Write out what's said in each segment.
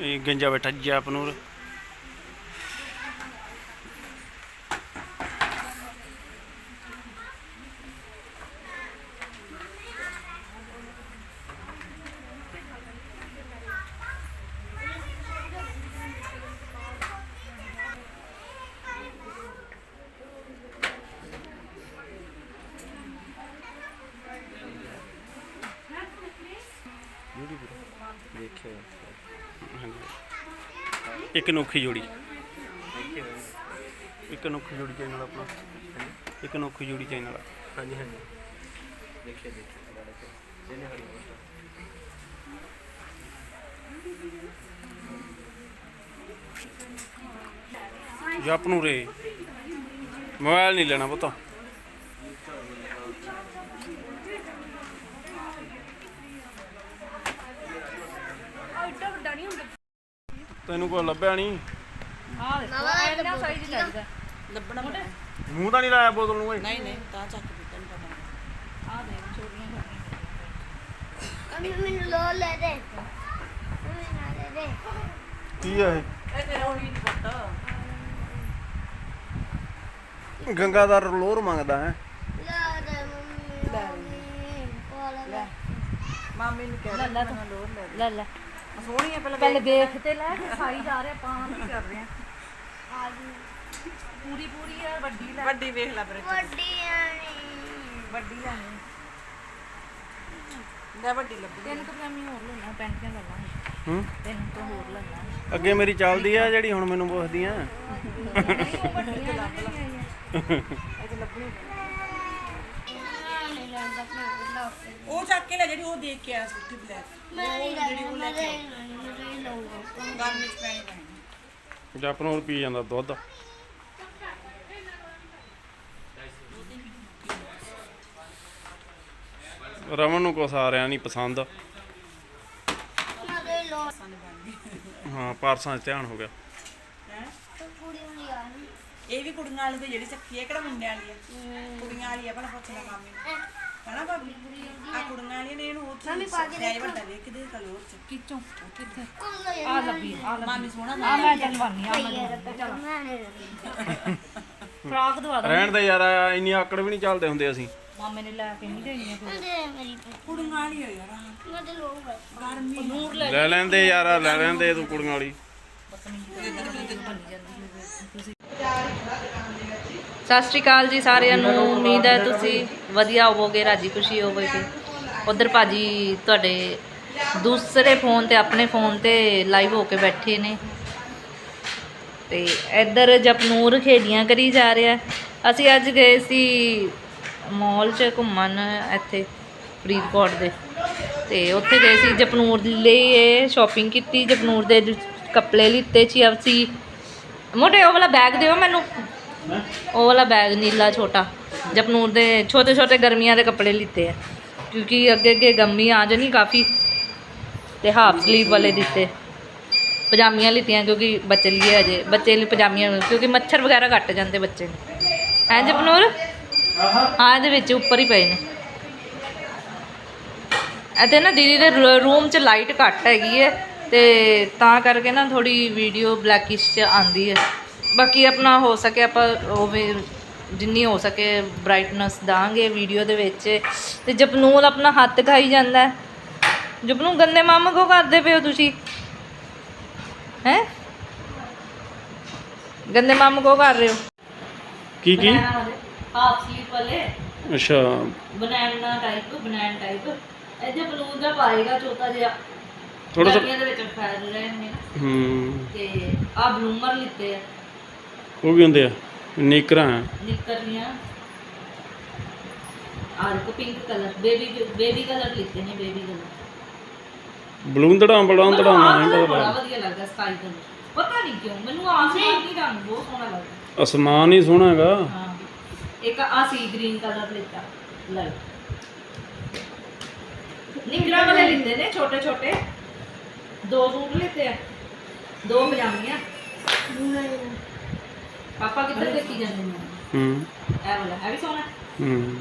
ਇਹ ਗੰਜਾ ਬੈਠਾ ਜਪਨੂਰ ਦੇਖਿਓ ਹਾਂਜੀ ਇੱਕ ਨੋਖੀ ਜੋੜੀ। ਇੱਕ ਨੋਖੀ ਜੋੜੀ ਚੈਨਲ ਆਪਣਾ। ਇੱਕ ਨੋਖੀ ਜੋੜੀ ਚੈਨਲ ਹਾਂਜੀ ਹਾਂਜੀ। ਜਿਹਨੇ ਹਰੀ ਮੋਟਾ ਜਪਨੂਰ ਰੇ। ਮੋਬਾਈਲ ਨਹੀਂ ਲੈਣਾ ਪੁੱਤ ਐਡਾ ਵੱਡਾ ਨਹੀਂ ਹੁੰਦਾ ਤੈਨੂੰ ਕੋਈ ਲੱਭਿਆ ਨਹੀਂ। ਆਹ ਦੇਖੋ ਇੰਨਾ ਸਾਈਜ਼ ਚਾਹੀਦਾ। ਲੱਭਣਾ ਪੈਣਾ। ਮੂੰਹ ਤਾਂ ਨਹੀਂ ਲਾਇਆ ਬੋਤਲ ਨੂੰ ਓਏ। ਨਹੀਂ ਨਹੀਂ ਤਾਂ ਚੱਕ ਦਿੱਤਾ ਨਹੀਂ ਪਤਾ। ਆਹ ਦੇਖ ਛੋਟੀਆਂ ਛੋਟੀਆਂ। ਅਮੀ ਮੈਨੂੰ ਲੋ ਲੈ ਦੇ। ਅਮੀ ਨਾ ਲੈ ਦੇ। ਕੀ ਆ ਇਹ? ਤੇਰਾ ਹੁਣ ਵੀ ਨਹੀਂ ਪਤਾ। ਇਹ ਗੰਗਾਧਰ ਲੋਰ ਮੰਗਦਾ ਹੈ। ਲੈ ਦੇ ਮੰਮੀ ਲੈ। ਮੰਮੀ ਕੋਲ ਲੈ। ਮਾਮੀ ਨੂੰ ਕਹਿ ਲੈ ਲੈ ਤੂੰ। ਲੈ ਲੈ ਲੈ। ਆ ਸੋਹਣੀ ਆ ਪਹਿਲਾਂ ਪਹਿਲੇ ਵੇਖ। ਦੇਖ ਤੇ ਲੈ ਕੇ ਸਾਈ ਜਾ ਰਿਹਾ ਆਪਾਂ ਕੀ ਕਰ ਰਹੇ ਆ। ਆ ਗਈ ਪੂਰੀ ਪੂਰੀ ਆ ਵੱਡੀ ਲੈ। ਵੱਡੀ ਵੇਖ ਲੈ ਬਰੇ ਵੱਡੀਆਂ ਨਹੀਂ ਵੱਡੀ ਲੈਣੀ ਲੈ ਵੱਡੀ ਲੱਭੀ। ਤਿੰਨ ਕੁ ਪਜਾਮੀ ਹੋਰ ਲੈਣਾ ਪੈਂਟੀਆਂ ਲੈ ਲਾਂਗੇ। ਹੂੰ? ਤਿੰਨ ਤੋਂ ਹੋਰ ਲੈ ਲਾਂਗੇ ਅੱਗੇ ਮੇਰੀ ਚੱਲਦੀ ਆ ਜਿਹੜੀ ਹੁਣ ਮੈਨੂੰ ਪੁੱਛਦੀ ਆ। ਵੱਡੀਆਂ ਲੈ ਲਈਆਂ ਇਹ ਲੱਭਣੀ ਨਹੀਂ ਲੈਂਦਾ ਮੈਂ ਉਹ ਚੱਕ ਕੇ ਲੈ ਜਿਹੜੀ ਉਹ ਦੇਖ ਕੇ ਆਇਆ ਸੀ ਉੱਥੇ ਬਲੈਕ ਮੈਂ ਨਹੀਂ ਲੈਂਦਾ ਮੈਂ ਨਹੀਂ ਲਊਂਗਾ। ਗਰਮੀ ਚ ਪੈਣੀ ਪੈਣੀ। ਜਪਨੂਰ ਪੀ ਜਾਂਦਾ ਦੁੱਧ। ਰਮਨ ਨੂੰ ਕੁਛ ਆ ਰਿਹਾ ਨਹੀਂ ਪਸੰਦ। ਮੈਂ ਹਾਂ ਪਾਰਸਾਂ 'ਚ ਧਿਆਨ ਹੋ ਗਿਆ। ਹੈ? ਕੁੜੀ ਇਹ ਵੀ ਕੁੜੀਆਂ ਵਾਲੀ ਤੇ ਜਿਹੜੀ ਚੱਕੀ ਹੈ ਕਿਹੜਾ ਮੁੰਡਿਆਂ ਵਾਲੀ ਹੈ। ਕੁੜੀਆਂ ਵਾਲੀ ਹੈ ਭਲਾ ਪੁੱਛਣਾ ਮਾਮੀ ਨੂੰ। ਹਨਾ ਭਾਬੀ? ਆ ਕੁੜੀਆਂ ਵਾਲੀ ਨੇ ਇਹਨੂੰ ਉਹ ਮੰਮੀ ਪਾ ਕੇ ਜਾਈ ਵੱਡਾ ਵੇਖ ਕਿਦੇ ਕਲਰ ਚ ਕਿਚੋਂ? ਕਿੱਥੇ? ਲੈ ਆ ਲੱਭੀ ਆ ਲੱਭੀ। ਮਾਮੀ ਸੋਹਣਾ ਆ ਮੈਂ ਚਲਵਾਨੀ ਆ ਮੈਂ ਲੈਂਦਾ ਫਰਾਕ ਦਵਾ ਦੋ ਰਹਿਣ ਦੇ ਯਾਰ ਇੰਨੀ ਆਕੜ ਵੀ ਨਹੀਂ ਚੱਲਦੇ ਹੁੰਦੇ ਅਸੀਂ। ਮਾਮੇ ਨੇ ਲੈ ਕੇ ਨਹੀਂ ਦੇਣੀ ਮੇਰੀ ਕੁੜੀਆਂ ਵਾਲੀ ਹੈ ਯਾਰ। ਆਹ। ਗਰਮੀ ਨੂਰ ਲੈ ਲੈ ਲੈਂਦੇ ਯਾਰ ਲੈ ਲੈਂਦੇ ਤੂੰ ਕੁੜੀਆਂ ਵਾਲੀ। ਸਤਿ ਸ਼੍ਰੀ ਅਕਾਲ ਜੀ ਸਾਰਿਆਂ ਨੂੰ। ਉਮੀਦ ਹੈ ਤੁਸੀਂ ਵਧੀਆ ਹੋਵੋਗੇ, ਰਾਜੀ ਖੁਸ਼ੀ ਹੋਵੋਗੇ। ਉਧਰ ਭਾਜੀ ਤੁਹਾਡੇ ਦੂਸਰੇ ਫੋਨ ਤੇ, ਆਪਣੇ ਫੋਨ ਤੇ ਲਾਈਵ ਹੋ ਕੇ ਬੈਠੇ ਨੇ। ਤੇ ਇੱਧਰ ਜਪਨੂਰ ਖੇਡੀਆਂ ਕਰੀ ਜਾ ਰਿਹਾ। ਅਸੀਂ ਅੱਜ ਗਏ ਸੀ ਮਾਲ 'ਚ ਘੁੰਮਣ ਇੱਥੇ, ਫਰੀਦਕੋਟ ਦੇ। ਤੇ ਉੱਥੇ ਗਏ ਸੀ ਜਪਨੂਰ ਲਈ ਇਹ ਸ਼ਾਪਿੰਗ ਕੀਤੀ। ਜਪਨੂਰ ਦੇ ਕੱਪੜੇ ਲਿੱਤੇ ਸੀ। ਅਸੀਂ ਮੋਟੇ ਉਹ ਵਾਲਾ ਬੈਗ ਦਿਓ ਮੈਨੂੰ। ਉਹ ਵਾਲਾ ਬੈਗ ਨੀਲਾ ਛੋਟਾ ਜਪਨੂਰ ਦੇ ਛੋਟੇ ਛੋਟੇ ਗਰਮੀਆਂ ਦੇ ਕੱਪੜੇ ਲਿੱਤੇ ਆ। ਕਿਉਂਕਿ ਅੱਗੇ ਅੱਗੇ ਗੰਮੀ ਆ ਜਾਣੀ ਕਾਫੀ ਤੇ ਹਾਫ ਸਲੀਵ ਵਾਲੇ ਦਿੱਤੇ। ਪਜਾਮੀਆਂ ਲਿੱਤੀਆਂ ਕਿਉਂਕਿ ਬੱਚੇ ਲਈ ਅਜੇ ਬੱਚੇ ਲਈ ਪਜਾਮੀਆਂ ਕਿਉਂਕਿ ਮੱਛਰ ਵਗੈਰਾ ਘੱਟ ਜਾਂਦੇ ਬੱਚੇ ਨੂੰ। ਹੈ ਜਪਨੂਰ? ਹਾਂ ਇਹਦੇ ਵਿੱਚ ਉੱਪਰ ਹੀ ਪਏ ਨੇ। ਅਤੇ ਨਾ ਦੀਦੀ ਦੇ ਰੂਮ 'ਚ ਲਾਈਟ ਘੱਟ ਹੈਗੀ ਹੈ ਤੇ ਤਾਂ ਕਰਕੇ ਨਾ ਥੋੜੀ ਵੀਡੀਓ ਬਲੈਕਿਸ਼ 'ਚ ਆਂਦੀ ਹੈ ਬਾਕੀ ਆਪਣਾ ਹੋ ਸਕੇ ਆਪਾਂ ਉਹ ਵੀ ਜਿੰਨੀ ਹੋ ਸਕੇ ਬ੍ਰਾਈਟਨੈਸ ਦਾਂਗੇ ਵੀਡੀਓ ਦੇ ਵਿੱਚ। ਤੇ ਜਪਨੂਰ ਆਪਣਾ ਹੱਥ ਖਾਈ ਜਾਂਦਾ ਹੈ। ਜਪਨੂ ਗੰਦੇ ਮਾਮਾ ਕੋ ਕਰਦੇ ਪਏ ਹੋ ਤੁਸੀਂ? ਹੈ? ਗੰਦੇ ਮਾਮਾ ਕੋ ਕਰ ਰਹੇ ਹੋ? ਕੀ ਕੀ? ਹਾਫ ਸਲੀਪ ਵਾਲੇ। ਅੱਛਾ। ਬਨਾਨਾ ਟਾਈਪ ਬਨਾਨਾ ਟਾਈਪ ਇਹ ਜੇ ਬਲੂਨ ਦਾ ਪਾਏਗਾ ਛੋਟਾ ਜਿਹਾ। ਥੋੜਾ ਗਰਮੀਆਂ ਦੇ ਵਿੱਚ ਫੈਲ ਰਹੇ ਨੇ। ਨਾ ਹੂੰ। ਤੇ ਆ ਬਲੂਮਰ ਲਿੱਤੇ ਆ। ਉਹ ਵੀ ਹੁੰਦੇ ਆ ਨਿਕਰਾਂ ਨਿਕਰਨੀਆਂ ਆ ਦੇਖੋ pink colour baby baby colour ਲਿੱਤੇ ਨੇ ਬੇਬੀ ਕਲਰ ਬਲੂਨ ਦੜਾਂ ਬਲੂਨ ਦੜਾਂ ਨਹੀਂ ਪਤਾ। ਬੜਾ ਲੱਗਦਾ। ਵਧੀਆ ਲੱਗਦਾ ਸਕਾਈ ਕਲਰ ਪਤਾ ਨਹੀਂ ਕਿਉਂ ਮੈਨੂੰ ਆਸਮਾਨੀ ਰੰਗ ਬਹੁਤ ਸੋਹਣਾ ਲੱਗਦਾ। ਅਸਮਾਨ ਹੀ ਸੋਹਣਾ ਹੈਗਾ। ਹਾਂ ਇੱਕ ਆ ਸੀ ਗ੍ਰੀਨ ਕਲਰ ਲਿੱਤਾ ਲਾਈਟ ਨਿਕਰਾਂ ਵਾਲੇ ਲਿੱਤੇ ਨੇ ਛੋਟੇ ਛੋਟੇ। ਦੋ ਸੂਟ ਲਿੱਤੇ ਆ ਦੋ ਪਜਾਮੀਆਂ ਪਾਪਾ ਕਿੱਧਰ ਦੇਖੀ ਜਾਂਦੇ ਨੇ? ਹੂੰ। ਇਹ ਵਾਲਾ ਹੈ ਵੀ ਸੋਹਣਾ? ਹੂੰ।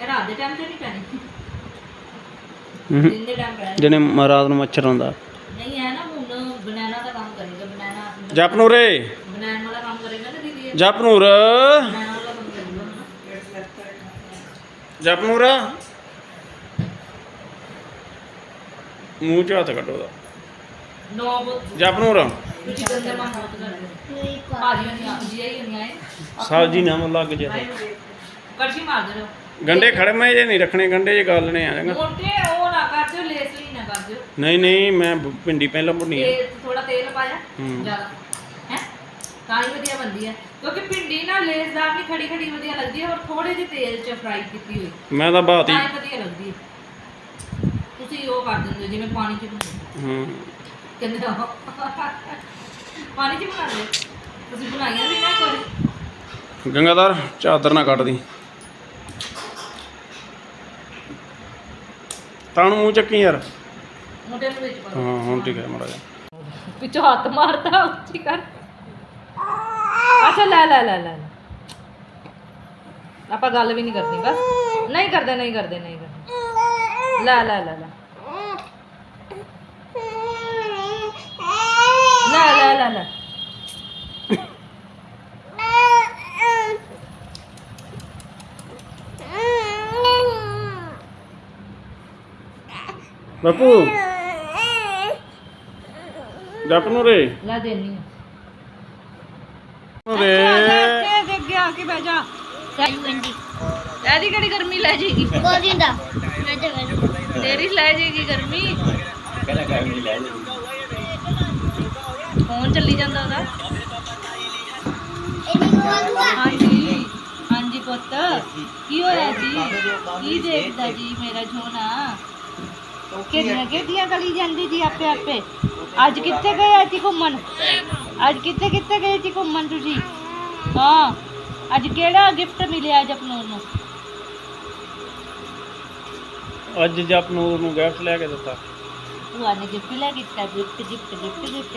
ਇਹ ਰਾਤ ਦੇ ਟਾਈਮ ਤੇ ਨਹੀਂ ਪੈਣੀ? ਹੂੰ। ਦਿਨ ਦੇ ਟਾਈਮ ਰਹਿ ਜਿਹਨੇ ਰਾਤ ਨੂੰ ਮੱਛਰ ਆਉਂਦਾ। ਨਹੀਂ ਹੈ ਨਾ ਹੁਣ ਬਨਾਨਾ ਦਾ ਕੰਮ ਕਰੇਗਾ ਬਨਾਨਾ ਜਪਨੂਰ ਰੇ ਬਨਾਨਾ ਵਾਲਾ ਕੰਮ ਕਰੇਗਾ ਨਾ ਦੀਦੀ ਇਹ। ਜਪਨੂਰ ਬਨਾਨਾ ਵਾਲਾ ਕੰਮ ਕਰੇਗਾ ਜਪਨੂਰ ਮੂੰਹ ਚ ਹੱਥ ਕੱਢੋ ਦਾ ਨੋ ਬੁੱਤ। ਜਪਨੂਰ। ਤੁਸੀਂ ਗੰਦੇ ਕਰਦੇ ਨਹੀਂ ਕੋ ਭਾਜੀ ਨਹੀਂ ਆ ਜੀ ਆਈ ਨਹੀਂ ਆਏ ਸਬਜ਼ੀ ਨਾ ਲੱਗ ਜੇ ਕੜਛੀ ਮਾਰ ਦੇ ਗੰਡੇ ਖੜਮੇ ਜੇ ਨਹੀਂ ਰੱਖਣੇ ਗੰਡੇ ਜੇ ਗਾਲਣੇ ਆ ਜਾਂਗਾ ਮੋਟੇ ਉਹ ਨਾ ਕਰ ਦਿਓ ਲੇਸ ਵੀ ਨਾ ਕਰ ਦਿਓ। ਨਹੀਂ ਨਹੀਂ ਮੈਂ ਭਿੰਡੀ ਪਹਿਲਾਂ ਭੁੰਨੀ ਆ। ਤੇ ਥੋੜਾ ਤੇਲ ਪਾਇਆ ਹੂੰ। ਜ਼ਿਆਦਾ। ਹੈ? ਤਾਂ ਹੀ ਵਧੀਆ ਬਣਦੀ ਹੈ ਕਿਉਂਕਿ ਭਿੰਡੀ ਨਾ ਲੇਸਦਾਰ ਨਹੀਂ ਖੜੀ ਖੜੀ ਵਧੀਆ ਲੱਗਦੀ ਹੈ ਔਰ ਥੋੜੇ ਜਿਹੇ ਤੇਲ 'ਚ ਫਰਾਈ ਕੀਤੀ ਹੋਈ। ਮੈਂ ਤਾਂ ਬਾਤ। ਹੀ ਵਧੀਆ ਲੱਗਦੀ ਹੈ ਤੁਸੀਂ ਉਹ ਕਰ ਦਿੰਦੇ ਜਿਵੇਂ ਪਾਣੀ 'ਚ ਹੂੰ। ਕਹਿੰਦੇ ਆ। ਪਾਣੀ 'ਚ ਬਣਾਉਂਦੇ ਤੁਸੀਂ ਬਣਾਈਆਂ ਵੀ ਨਾ ਕੋਈ ਗੰਗਾਧਰ ਚਾਦਰ ਨਾ ਕੱਢ ਦੀ ਤਾਣੂ ਮੂੰਹ ਚੱਕੀ ਯਾਰ। ਮੋਟੇ ਨੂੰ ਵਿੱਚ ਪਾ ਹਾਂ ਹੁਣ ਠੀਕ ਹੈ ਮਾੜਾ ਜਿਹਾ। ਪਿੱਛੋਂ ਹੱਥ ਮਾਰਦਾ ਉੱਚੀ ਕਰ। ਅੱਛਾ ਲੈ ਲੈ ਲੈ ਲੈ। ਆਪਾਂ ਗੱਲ ਵੀ ਨਹੀਂ ਕਰਨੀ ਬਸ। ਨਹੀਂ ਕਰਦੇ ਨਹੀਂ ਕਰਦੇ ਨਹੀਂ ਕਰਦੇ। ਲੈ ਲੈ ਲੈ ਲੈ। ਲੈ ਲੈ ਲੈ। ਬਾਪੂ। ਜੱਟ ਨੂੰ ਰੇ। ਲੈ ਦੇਣੀ ਨੂੰ ਰੇ। ਤੇ ਦੇ ਗਿਆ ਕਿ ਬਹਿ ਜਾ। ਸਾਈਵੰਡੀ ਇਹਦੀ ਕਿਹੜੀ ਗਰਮੀ ਲੈ ਜੇਗੀ? ਕੋਦੀ ਲੈ ਜੇਗੀ ਗਰਮੀ। ਫੋਨ ਚੱਲੀ ਜਾਂਦਾ ਉਹਦਾ। ਹਾਂਜੀ ਹਾਂਜੀ ਪੁੱਤ ਕੀ ਹੋਇਆ ਜੀ? ਕੀ ਦੇਖਦਾ ਜੀ ਮੇਰਾ ਝੋਨਾ ਕਿੰਨੇ ਕਿੱਡੀਆਂ ਗਲੀ ਜਾਂਦੀ ਜੀ ਆਪੇ ਆਪੇ? ਅੱਜ ਕਿੱਥੇ ਗਏ ਸੀ ਘੁੰਮਣ? ਅੱਜ ਕਿੱਥੇ ਕਿੱਥੇ ਗਏ ਸੀ ਘੁੰਮਣ ਤੁਸੀਂ? ਹਾਂ ਅੱਜ ਕਿਹੜਾ ਗਿਫਟ ਮਿਲਿਆ ਜਪਨੂਰ ਨੂੰ? ਅੱਜ ਜਪਨੂਰ ਨੂੰ ਗਿਫਟ ਲੈ ਕੇ ਦਿੱਤਾ। ਭੂਆ ਨੇ ਗਿਫਟ ਲੈ ਕੇ ਦਿੱਤਾ ਗਿਫਟ ਗਿਫਟ ਗਿਫਟ ਗਿਫਟ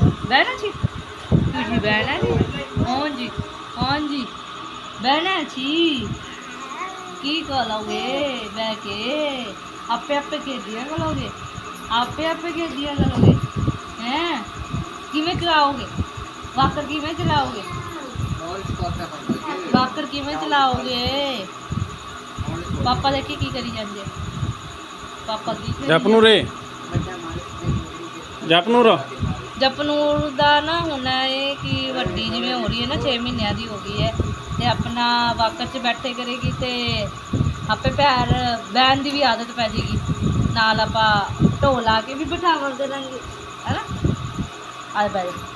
ਬਹਿਣਾ ਜੀ? ਤੁਸੀਂ ਬਹਿਣਾ ਜੀ? ਹਾਂਜੀ ਹਾਂਜੀ ਬਹਿਣਾ ਜੀ। ਕੀ ਕਰੋਗੇ ਬਹਿ ਕੇ ਆਪੇ ਆਪੇ ਖੇਡੀਆਂ ਕਰੋਗੇ ਆਪੇ ਆਪੇ ਖੇਡੀਆਂ ਕਰੋਗੇ ਹੈ? ਕਿਵੇਂ ਚਲਾਓਗੇ? ਵਾਕਰ ਕਿਵੇਂ ਚਲਾਓਗੇ? ਵਾਕਰ ਕਿਵੇਂ ਚਲਾਓਗੇ? ਪਾਪਾ ਦੇਖੀ ਕੀ ਕਰੀ ਜਾਂਦੇ? ਪਾਪਾ ਕੀ ਰੇ ਜਪਨੂਰ। ਜਪਨੂਰ ਦਾ ਨਾ ਹੁਣ ਇਹ ਕਿ ਵੱਡੀ ਜਿਵੇਂ ਹੋ ਰਹੀ ਹੈ ਨਾ 6 ਮਹੀਨਿਆਂ ਦੀ ਹੋ ਗਈ ਹੈ ਤੇ ਆਪਣਾ ਵਾਕਰ 'ਚ ਬੈਠੇ ਕਰੇਗੀ ਤੇ ਆਪੇ ਪੈਰ ਬਹਿਣ ਦੀ ਵੀ ਆਦਤ ਪੈ ਜਾਏਗੀ। ਨਾਲ ਆਪਾਂ ਢੋਲ ਲਾ ਕੇ ਵੀ ਬਿਠਾਵਾਂ ਕਰਾਂਗੇ ਹੈਨਾ ਆ ਬੈ ਜਾ।